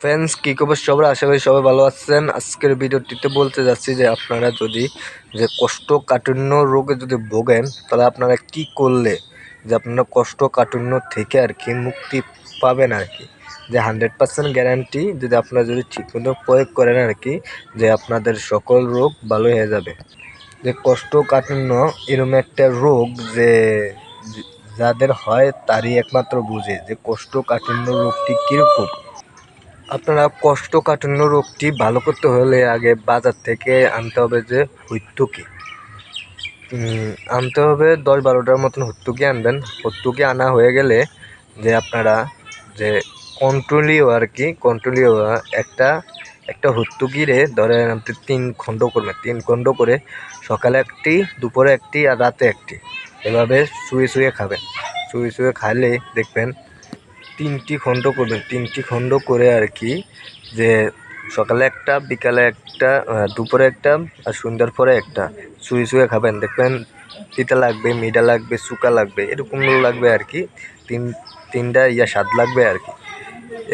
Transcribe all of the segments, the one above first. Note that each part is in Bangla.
ফ্রেন্ডস কী খবর সবার আশা করি সবাই ভালো আছেন। আজকের ভিডিওটিতে বলতে যাচ্ছি যে আপনারা যদি যে কোষ্ঠকাঠিন্য রোগে যদি ভোগেন, তাহলে আপনারা কি করলে? যে আপনারা কোষ্ঠকাঠিন্য থেকে আর কি মুক্তি পাবেন আর কি। যে হান্ড্রেড পার্সেন্ট গ্যারান্টি যদি আপনারা যদি ঠিকমতো প্রয়োগ করেন আর কি, যে আপনাদের সকল রোগ ভালো হয়ে যাবে। যে কোষ্ঠকাঠিন্য এরকম একটা রোগ যে যাদের হয় তারই একমাত্র বুঝে যে কোষ্ঠকাঠিন্য রোগটি কীরকম। আপনারা কোষ্ঠকাঠিন্য রোগটি ভালো করতে হলে আগে বাজার থেকে আনতে হবে যে হইতুকি আনতে হবে দশ বারোটার মতন হর্তুকি আনবেন। হর্তুকি আনা হয়ে গেলে যে আপনারা যে কন্ট্রোলিও আর কি কন্ট্রোলিও একটা একটা হর্তুকিরে ধরেন আপনি তিন খণ্ড করবেন। তিন খণ্ড করে সকালে একটি, দুপুরে একটি আর রাতে একটি। এভাবে শুয়ে শুয়ে খাবেন। শুয়ে শুয়ে খাইলে দেখবেন তিনটি খণ্ড করবেন তিনটি খণ্ড করে আর কি যে সকালে একটা, বিকালে একটা দুপুরে একটা আর সন্ধ্যার পরে একটা। শুয়ে শুয়ে খাবেন। দেখবেন তিতা লাগবে মিডা লাগবে, শুকা লাগবে এরকম লাগবে আর কি। তিন, তিনটা ইয়া স্বাদ লাগবে আর কি।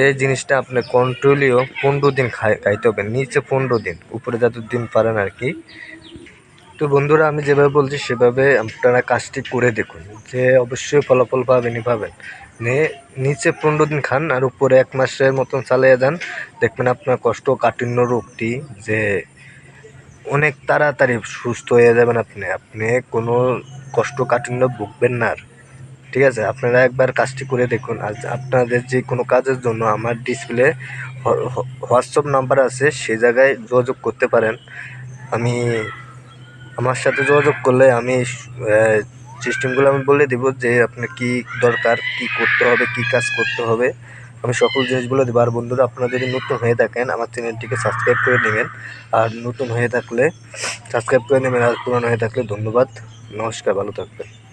এই জিনিসটা আপনি কন্ট্রোলিও পনেরো দিন খাই, খাইতে হবে। নিচে পনেরো দিন, উপরে যত দিন পারেন আর কি। তো বন্ধুরা, আমি যেভাবে বলছি সেভাবে আপনারা কাজটি করে দেখুন যে অবশ্যই ফলাফল পাবেনই পাবেন। নে, নিচে পনেরো দিন খান আর উপরে এক মাসের মতন চালিয়ে যান। দেখবেন আপনার কষ্ট কাঠিন্য রোগটি যে অনেক তাড়াতাড়ি সুস্থ হয়ে যাবেন আপনি। আপনি কোনো কষ্ট কাঠিন্য ভুগবেন না আর। ঠিক আছে? আপনারা একবার কাজটি করে দেখুন। আজ আপনাদের যে কোনো কাজের জন্য আমার ডিসপ্লে হোয়াটসঅ্যাপ নাম্বার আছে, সে জায়গায় যোগাযোগ করতে পারেন। আমি আমার সাথে যোগাযোগ করলে আমি সিস্টেমগুলো আমি বলে দেবো যে আপনার কি দরকার, কি করতে হবে, কি কাজ করতে হবে। আমি সকল জিনিসগুলো দেবো। আর বন্ধুরা, আপনারা যদি নতুন হয়ে থাকেন, আমার চ্যানেলটিকে সাবস্ক্রাইব করে নেবেন। আর নতুন হয়ে থাকলে সাবস্ক্রাইব করে নেবেন। আর পুরনো হয়ে থাকলে ধন্যবাদ। নমস্কার, ভালো থাকবেন।